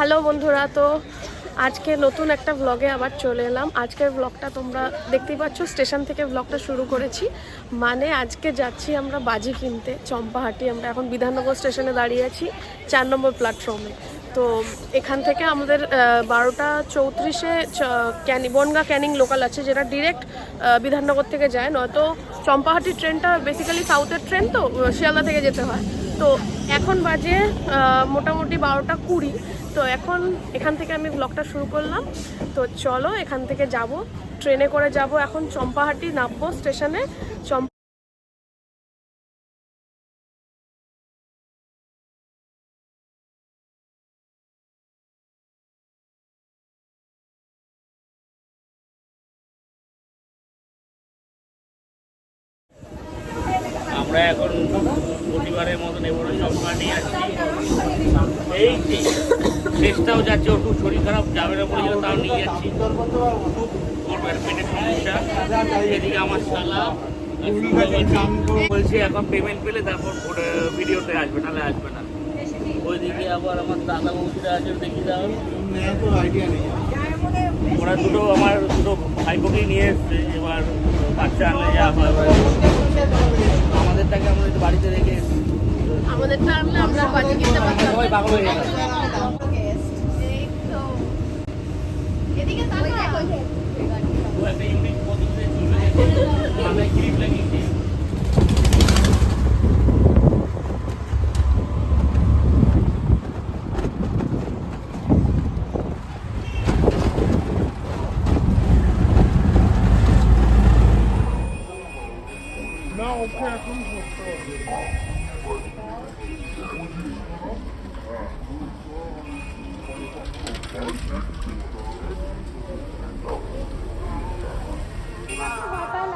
Hello বন্ধুরা, তো আজকে নতুন একটা ব্লগে আবার চলে এলাম। আজকের ব্লগটা তোমরা দেখতেই পাচ্ছ স্টেশন থেকে ব্লগটা শুরু করেছি। মানে আজকে যাচ্ছি আমরা বাজি কিনতে, চম্পাহাটি। আমরা এখন বিধাননগর স্টেশনে দাঁড়িয়ে আছি, চার নম্বর প্ল্যাটফর্মে তো এখান থেকে আমাদের বারোটা চৌত্রিশে ক্যানি, বনগা ক্যানিং লোকাল আছে, যেটা ডিরেক্ট বিধাননগর থেকে যায়। নয়তো চম্পাহাটি ট্রেনটা বেসিক্যালি সাউথের ট্রেন তো শিয়ালদা থেকে যেতে হয়। তো এখন বাজে মোটামুটি বারোটা কুড়ি। তো এখন এখান থেকে আমি ব্লগটা শুরু করলাম। তো চলো এখান থেকে যাব। ট্রেনে করে যাব। এখন চম্পাহাটি নামবো স্টেশনে। চম্পা এই যে শেষটাও যাচ্ছে, ওটু শরীর খারাপ, যাবে না বলে তাও নিয়ে যাচ্ছি। পেটের সমস্যা। এদিকে আমার শালা, বলছে এখন পেমেন্ট পেলে তারপর ভিডিওতে আসবে, নাহলে আসবে না। ওইদিকে আবার আমার দাদা বৌদিরা আছে, দেখি দাও ওরা দুটো আমার দুটো ভাইপোকেই নিয়ে এসছে, এবার বাচ্চা আনলে যা আমাদেরটাকে আমরা বাড়িতে রেখে এসছি। আমাদের টাইমে আমরা বাজি কিনতে পারতাম এদিকে পাগল হয়ে গেল ও একটা ইউনিক পদ্ধতিতে চলবে আমরা ক্লিপ লাগিয়েছি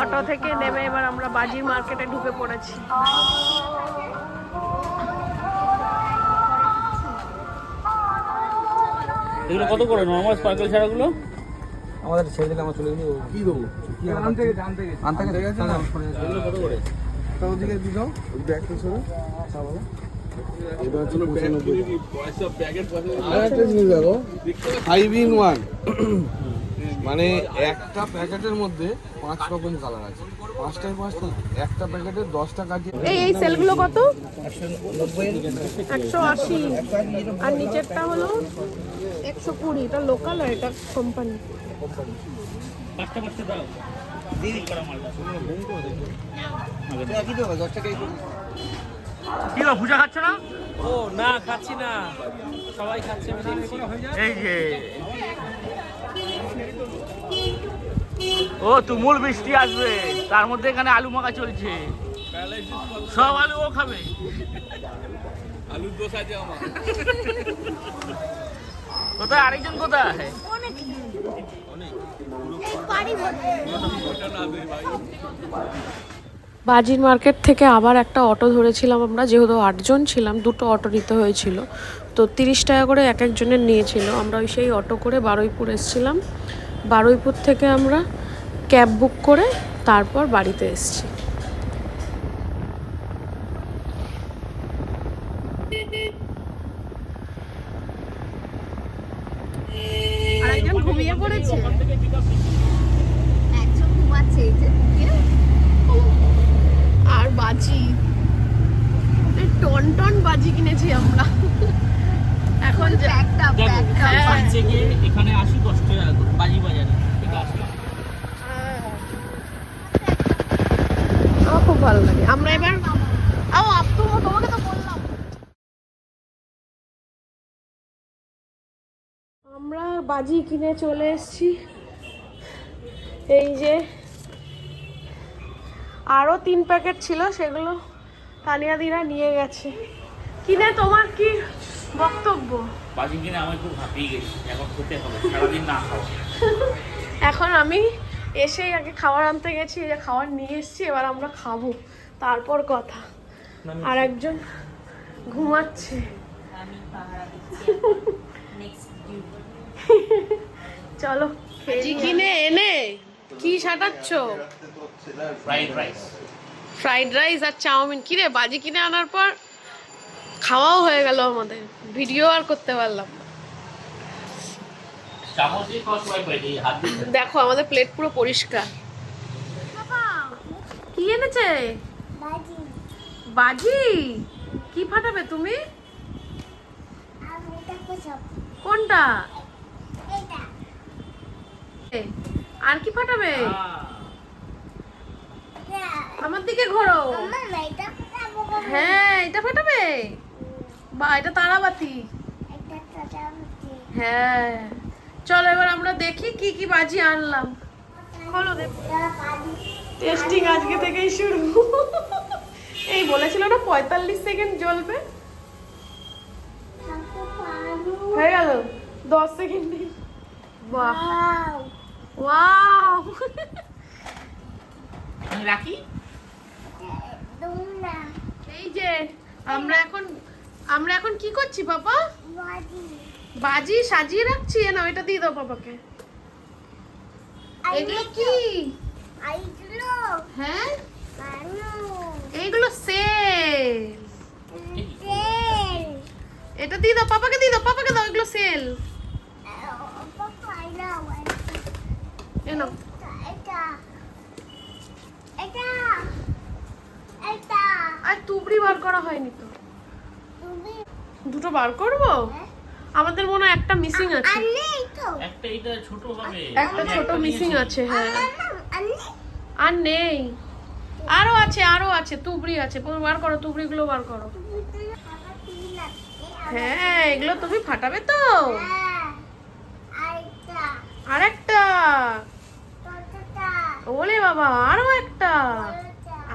অটো থেকে নেমে এবার আমরা বাজির মার্কেটে ঢুকে পড়েছি। এগুলো কত করে? নর্মাল স্পার্কেল ছাড়াগুলো? আমাদের ছেড়ে দিলে আমার চলে গেলে কি দেবো? আনতে গেছে আনতে গেছে। আনতে গেছে? এগুলো কত করে? তো ওদিকে এটা হচ্ছে পঁচানব্বই আরেকটা জিনিস দেখো ফাইভ ইন ওয়ান মানে একটা প্যাকেটের মধ্যে পাঁচ রকম কালার আছে। পাঁচটায় পাঁচটা একটা প্যাকেটে দশটা কাজে এই এই সেলগুলো কত? একশো আশি। আর নিচেরটা হলো একশো কুড়ি এটা লোকাল আর এটা কোম্পানি পাঁচটা পাঁচটা দাও। দিদি করা মালটা। কি গো পূজা খাচ্ছ না? ও না খাচ্ছি না। সবাই খাচ্ছে এই যে। ও তুমুল বৃষ্টি আসবে। তার মধ্যে এখানে আলু মাখা চলছে। সব আলু ও খাবে। আলুর দোষ আছে আমার। কোথায়? আরেকজন কোথায়? বাজির মার্কেট থেকে আবার একটা অটো ধরেছিলাম আমরা, যেহেতু আটজন ছিলাম, দুটো অটো নিতে হয়েছিল। তো তিরিশ টাকা করে এক একজনের নিয়েছিল। আমরা ওই সেই অটো করে বারুইপুর এসছিলাম। বারুইপুর থেকে আমরা ক্যাব বুক করে তারপর বাড়িতে এসেছি আরেকজন ঘুমিয়ে পড়েছে একজন ঘুমাচ্ছে এই যে আর বাজি এই টন টন বাজি কিনেছি আমরা এখন যা- একটা দেখো একটা হ্যাঁ। পাঁচ থেকে এখানে আসি দশ টাকা করে, বাজি বাজারে ঠিক আছে আমার খুব ভালো লাগে আমরা এবার আও আপ তো তোমাকে তো বললাম আমরা বাজি কিনে চলে এসেছি। এই যে আরও তিন প্যাকেট ছিল সেগুলো তানিয়াদিরা নিয়ে গেছে। কিনে তোমার কি বক্তব্য? বাজি কিনে আমি খুব হাঁপিয়ে গেছি এখন খেতে হবে সারাদিন না খাওয়া এখন আমি এসেই আগে খাবার আনতে গেছি এই যে খাবার নিয়ে এসেছি এবার আমরা খাব। তারপর কথা। আর একজন ঘুমাচ্ছে। চলো খেয়ে কিনে এনে কি সাটাচ্ছ ফ্রাইড রাইস ফ্রাইড রাইস আর চাউমিন। কিরে বাজি কিনে আনার পর খাওয়াও হয়ে গেল আমাদের। ভিডিও আর করতে পারলাম। দেখো আমাদের প্লেট পুরো পরিষ্কার। কি এনেছে? বাজি। বাজি? কি ফাটাবে তুমি? কোনটা? আর কি ফাটাবে আমার দিকে ঘোরো হ্যাঁ এটা ফাটাবে বা এটা তারাবাতি। হ্যাঁ। চলো এবার আমরা দেখি কি কি বাজি আনলাম। বাজি। টেস্টিং আজকে থেকেই শুরু। এই বলেছিল না পঁয়তাল্লিশ সেকেন্ড জ্বলবে? হয়ে গেল। দশ সেকেন্ডে। বাহ। ওয়াও আমি রাখি? এই যে আমরা এখন আমরা এখন কি করছি পাপা? বাজি। বাজি সাজিয়ে রাখছি? না এটা দিয়ে দাও পাপাকে। এগুলো কি? হ্যাঁ? এইগুলো সেল। এটা দিয়ে দাও পাপাকে দিয়ে দাও পাপাকে দাও এগুলো সেল পাপা আইলা এ নাও এটা এটা এটা আর তুবড়ি বার করা হয়নি তো তুমি দুটো বার করব? আমাদের মনে হয় একটা মিসিং আছে। একটা এটা ছোট হবে। একটা ছোট মিসিং আছে হ্যাঁ। আর নেই। আরও আছে আরও আছে তুবড়ি আছে। পুরো বার করো তুবড়িগুলো বার করো। হ্যাঁ এগুলো তুমি ফাটাবে তো। হ্যাঁ আইটা আর একটা কতটা? ওলে বাবা আরও একটা।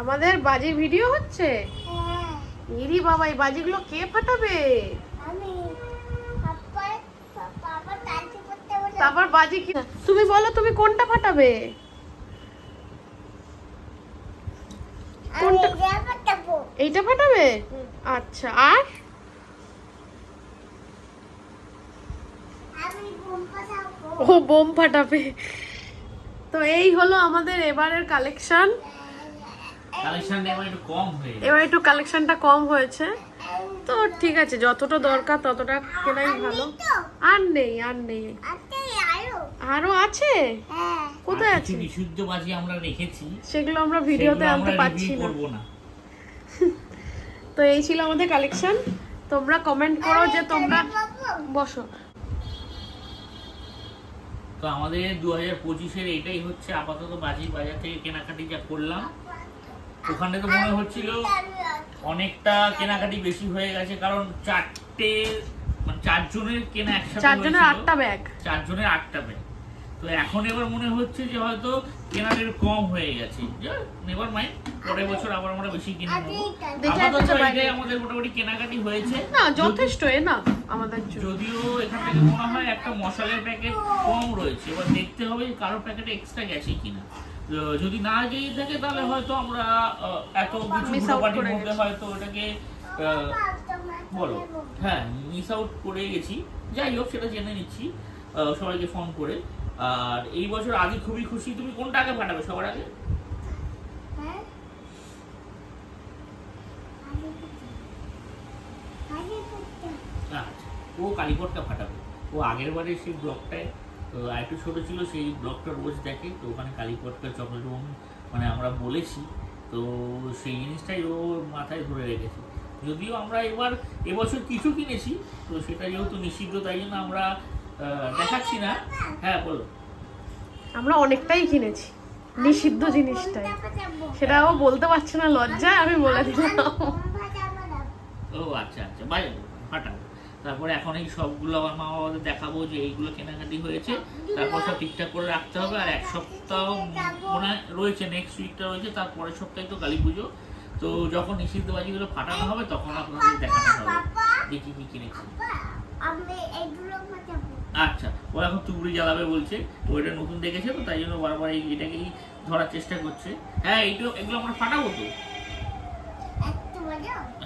আমাদের বাজে ভিডিও হচ্ছে। ইরি বাবা এই বাজিগুলো কে ফাটাবে? তারপর বাজি কি? তুমি বলো তুমি কোনটা ফাটাবে? কোনটা? এইটা ফাটাবে? আচ্ছা আর? ও বোম ফাটাবে। তো এই হলো আমাদের এবারের কালেকশন এবার একটু কালেকশনটা কম হয়েছে। তো ঠিক আছে যতটা দরকার ততটা কেনাই ভালো। আর নেই আর নেই। আতে আরও। আরও আছে? হ্যাঁ। কোথায় আছে? বিশুদ্ধ বাজি আমরা রেখেছি। সেগুলো আমরা ভিডিওতে আনতে পারছি না। না। তো এই ছিল আমাদের কালেকশন তোমরা কমেন্ট করো যে তোমরা বসো। তো আমাদের দু হাজার পঁচিশের এটাই হচ্ছে আপাতত বাজি বাজার থেকে কেনাকাটি যা করলাম। ওখানে তো মনে হচ্ছিল অনেকটা কেনাকাটি বেশি হয়ে গেছে কারণ চারটে মানে চারজনের কেনা একসাথে চারজনের আটটা ব্যাগ চারজনের আটটা ব্যাগ তো এখন এবার মনে হচ্ছে যে হয়তো কেনার কম হয়ে গেছে। নেভার মাইন্ড পরের বছর আবার আমরা বেশি কিনে নেব। আপাতত এটাই আমাদের মোটামুটি কেনাকাটি হয়েছে। না যথেষ্ট এ না আমাদের যদিও এখান থেকে মনে হয় একটা মশলার প্যাকেট কম রয়েছে। এবার দেখতে হবে যে কারও প্যাকেটে এক্সট্রা গেছে কিনা। যদি না গিয়ে থাকে তাহলে হয়তো আমরা এত কিছু পার্টির মধ্যে হয়তো ওটাকে বলো। হ্যাঁ মিস আউট করে গেছি। যাই হোক সেটা জেনে নিচ্ছি। সবাইকে ফোন করে। আর এই বছর আগে খুবই খুশি। তুমি কোনটা আগে পাঠাবে সবার আগে? হ্যাঁ? আচ্ছা ও কালীপটটা ফাটাবে ও আগের বারে সেই ব্লগটায় তো একটু ছোট ছিল সেই ব্লগটা রোজ দেখে। তো ওখানে কালীপটকা চকলেট বোম মানে আমরা বলেছি। তো সেই জিনিসটাই ও মাথায় ধরে রেখেছে। যদিও আমরা এবার এবছর কিছু কিনেছি তো সেটা যেহেতু নিষিদ্ধ তাই জন্য আমরা দেখাচ্ছি না। হ্যাঁ বলো। আমরা অনেকটাই কিনেছি নিষিদ্ধ জিনিসটাই। সেটাও বলতে পারছে না লজ্জায় আমি বলে দিলাম। ও আচ্ছা আচ্ছা বাই ফাটাবো তারপরে এখন এই সবগুলো আমার মা বাবাদের দেখাবো যে এইগুলো কেনাকাটি হয়েছে। তারপর সব ঠিকঠাক করে রাখতে হবে আর এক সপ্তাহ মনে রয়েছে নেক্সট উইকটা রয়েছে তারপরের সপ্তাহে তো কালী পুজো। তো যখন নিষিদ্ধ বাজিগুলো ফাটানো হবে তখন আপনাদের দেখানো হবে যে কি কি কিনেছি। আচ্ছা ও এখন তুবড়ি জ্বালাবে বলছে ও এটা নতুন দেখেছে তো তাই জন্য বারবার এই এটাকেই ধরার চেষ্টা করছে। হ্যাঁ এইগুলো এগুলো আমরা ফাটাবো তো।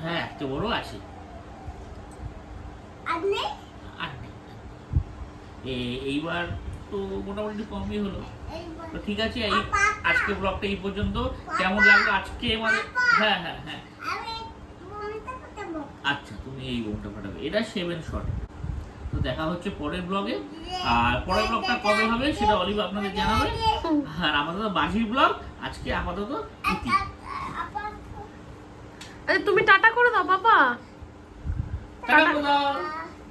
হ্যাঁ একটা বড় আছে। আর নেই। এইবার তো মোটামুটি কমই হলো। তো ঠিক আছে এই আজকে ব্লগটা এই পর্যন্ত। কেমন লাগল আজকে মানে হ্যাঁ হ্যাঁ হ্যাঁ। পাঠাবো আচ্ছা তুমি এই বোমটা ফাটাবে এটা সেভেন শট তো দেখা হচ্ছে পরের ব্লগে আর পরের ব্লগটা কবে হবে সেটা অলিভ আপনাদের জানাবে। আর আপাতত বাজির ব্লগ আজকে আপাতত ইতি। আরে তুমি টাটা করে দাও বাবা টাটা করে দাও।